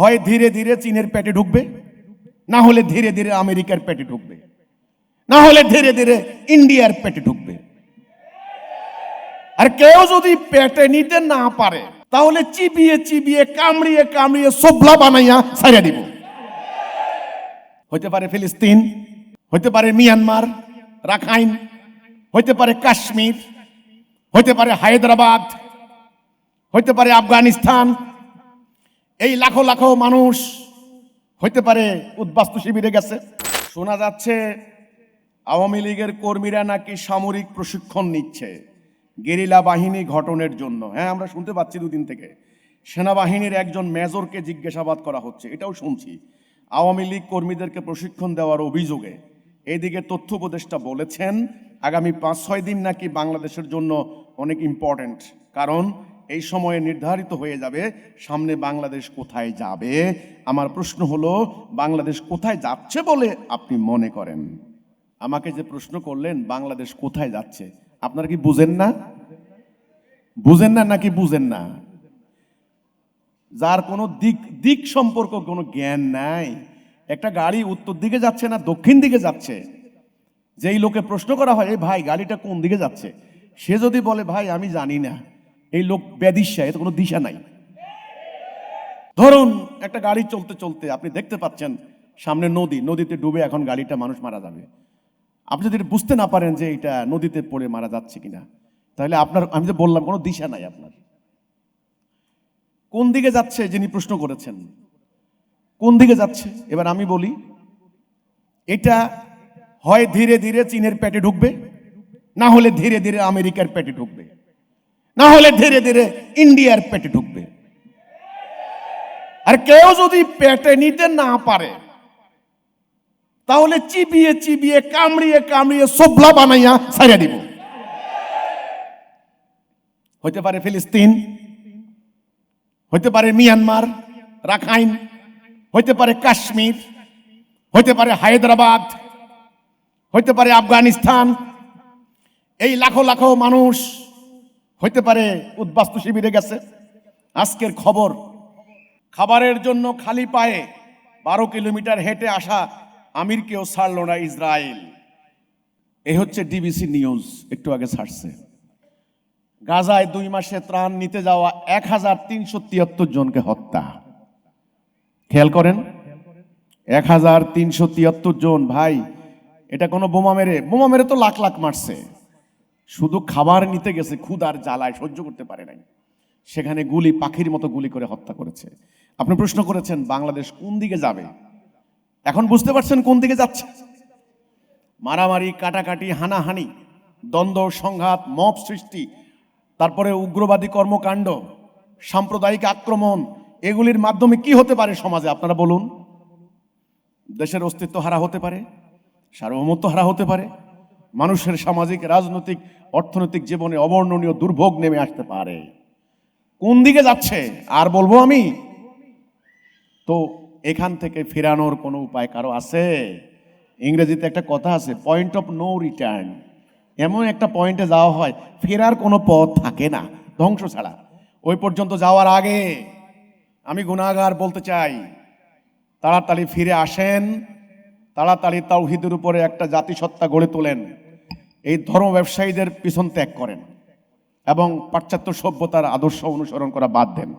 হয় ধীরে ধীরে চীনের পেটে ঢুকবে, না হলে ধীরে ধীরে আমেরিকার পেটে ঢুকবে, না হলে ধীরে ধীরে ইন্ডিয়ার পেটে ঢুকবে। আর কেউ যদি পেটে নিতে না পারে, তাহলে চিবিয়ে চিবিয়ে, কামড়িয়ে কামড়িয়ে সোবলা বানাইয়া ছাইড়া দিব। হইতে পারে ফিলিস্তিন, হইতে পারে মিয়ানমার, রাখাইন, হইতে পারে কাশ্মীর, হইতে পারে হায়দ্রাবাদ, হইতে পারে আফগানিস্তান এই লাখো লাখো মানুষ হইতে পারে উদ্বাস্তু শিবিরে গেছে। শোনা যাচ্ছে আওয়ামী লীগের কর্মীরা নাকি সামরিক প্রশিক্ষণ নিচ্ছে গেরিলা বাহিনী ঘটনের জন্য। হ্যাঁ আমরা শুনতে পাচ্ছি দুদিন থেকে। সেনাবাহিনীর একজন মেজরকে জিজ্ঞাসাবাদ করা হচ্ছে, এটাও শুনছি। আওয়ামী লীগ কর্মীদেরকে প্রশিক্ষণ দেওয়ার অভিযোগে এইদিকে তথ্য উপদেষ্টা বলেছেন, আগামী পাঁচ ছয় দিন নাকি বাংলাদেশের জন্য অনেক ইম্পর্ট্যান্ট কারণ এই সময়ে নির্ধারিত হয়ে যাবে সামনে বাংলাদেশ কোথায় যাবে। আমার প্রশ্ন হলো, বাংলাদেশ কোথায় যাচ্ছে বলে আপনি মনে করেন? আমাকে যে প্রশ্ন করলেন, বাংলাদেশ কোথায় যাচ্ছে, আপনারা কি বুঝেন না? বুঝেন না নাকি বুঝেন না? যার কোনো দিক দিক সম্পর্ক কোনো জ্ঞান নাই। একটা গাড়ি উত্তর দিকে যাচ্ছে না, দক্ষিণ দিকে যাচ্ছে? যেই লোকে প্রশ্ন করা হয় এই ভাই, গাড়িটা কোন দিকে যাচ্ছে? সে যদি বলে, ভাই, আমি জানি না। এই লোক বেদিশা এতে কোনো দিশা নাই। ধরুন একটা গাড়ি চলতে চলতে আপনি দেখতে পাচ্ছেন সামনে নদী, নদীতে ডুবে এখন গাড়িটা মানুষ মারা যাবে। আপনি যদি বুঝতে না পারেন যে এটা নদীতে পড়ে মারা যাচ্ছে কিনা, তাহলে আপনার, আমি যে বললাম, কোনো দিশা নাই আপনার। কোন দিকে যাচ্ছে যিনি প্রশ্ন করেছেন? কোন দিকে যাচ্ছে? এবার আমি বলি, এটা হয় ধীরে ধীরে চীনের পেটে ঢুকবে, না হলে ধীরে ধীরে আমেরিকার পেটে ঢুকবে। না হলে ধীরে ধীরে ইন্ডিয়ার পেটে ঢুকবে। আর কেউ যদি পেটে নিতে না পারে, তাহলে চিবিয়ে চিবিয়ে, কামড়িয়ে কামড়িয়ে সোবলা বানাইয়া ছাইড়া দিব। হইতে পারে ফিলিস্তিন, হইতে পারে মিয়ানমার, রাখাইন, হইতে পারে কাশ্মীর, হইতে পারে হায়দ্রাবাদ, হইতে পারে আফগানিস্তান। এই লাখো লাখো মানুষ হইতে পারে উদ্বাস্তু শিবিরে গেছে। আজকের খবর, খাবারের জন্য খালি পায়ে বারো কিলোমিটার হেঁটে আসা আমিরকেও ছাড়ল না ইসরায়েল। এই হচ্ছে ডিবিসি নিউজ, একটু আগে ছাড়ছে। গাজায় দুই মাসে ত্রাণ নিতে যাওয়া এক হাজার তিনশো তিয়াত্তর জনকে হত্যা। খেয়াল করেন? এক হাজার তিনশো তিয়াত্তর জন, ভাই, এটা কোনো বোমা মেরে বোমা মেরে তো লাখ লাখ মারছে। শুধু খাবার নিতে গেছে ক্ষুধার জ্বালায়, সহ্য করতে পারে নাই। সেখানে গুলি, পাখির মতো গুলি করে হত্যা করেছে। আপনি প্রশ্ন করেছেন, বাংলাদেশ কোন দিকে যাবে? এখন বুঝতে পারছেন কোন দিকে যাচ্ছে? মারামারি, কাটাকাটি, হানাহানি, দ্বন্দ্ব, সংঘাত মপ সৃষ্টি, তারপরে উগ্রবাদী কর্মকাণ্ড, সাম্প্রদায়িক আক্রমণ, এগুলির মাধ্যমে কি হতে পারে সমাজে, আপনারা বলুন? দেশের অস্তিত্ব হারা হতে পারে, সার্বভৌমত্ব হারা হতে পারে মানুষের সামাজিক, রাজনৈতিক, অর্থনৈতিক জীবনে অবর্ণনীয় দুর্ভোগ নেমে আসতে পারে। কোন দিকে যাচ্ছে? আর বলব আমি? তো এখান থেকে ফেরানোর কোনো উপায় কারও আছে? ইংরেজিতে একটা কথা আছে পয়েন্ট অফ নো রিটার্ন এমন একটা পয়েন্টে যাওয়া হয়, ফেরার কোনো পথ থাকে না, ধ্বংস ছাড়া। ওই পর্যন্ত যাওয়ার আগে আমি গুণাগার বলতে চাই, তাড়াতাড়ি ফিরে আসেন, তাড়াতাড়ি তাওহিদের উপরে একটা জাতিসত্তা গড়ে তোলেন। এই ধর্ম ব্যবসায়ীদের পিছন ত্যাগ করেন এবং পাশ্চাত্য সভ্যতার আদর্শ অনুসরণ করা বাদ দেন।